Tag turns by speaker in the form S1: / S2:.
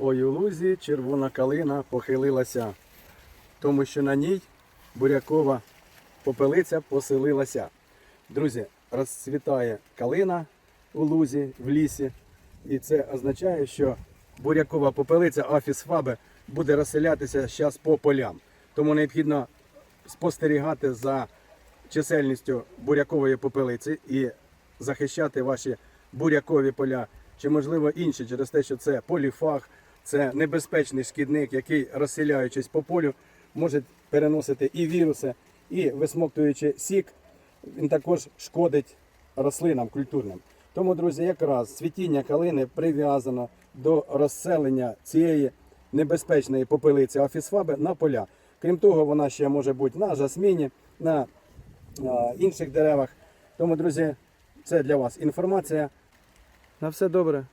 S1: Ой, у лузі червона калина похилилася, тому що на ній бурякова попелиця поселилася. Друзі, розцвітає калина у лузі в лісі, і це означає, що бурякова попелиця Афіс Фабе буде розселятися зараз по полям. Тому необхідно спостерігати за чисельністю бурякової попелиці і захищати ваші бурякові поля, чи можливо інші, через те, що це поліфаг, це небезпечний шкідник, який, розселяючись по полю, може переносити і віруси, і висмоктуючи сік, він також шкодить рослинам культурним. Тому, друзі, якраз цвітіння калини прив'язано до розселення цієї небезпечної попелиці афісфаби на поля. Крім того, вона ще може бути на жасміні, на а, інших деревах. Тому, друзі, це для вас інформація. На все добре.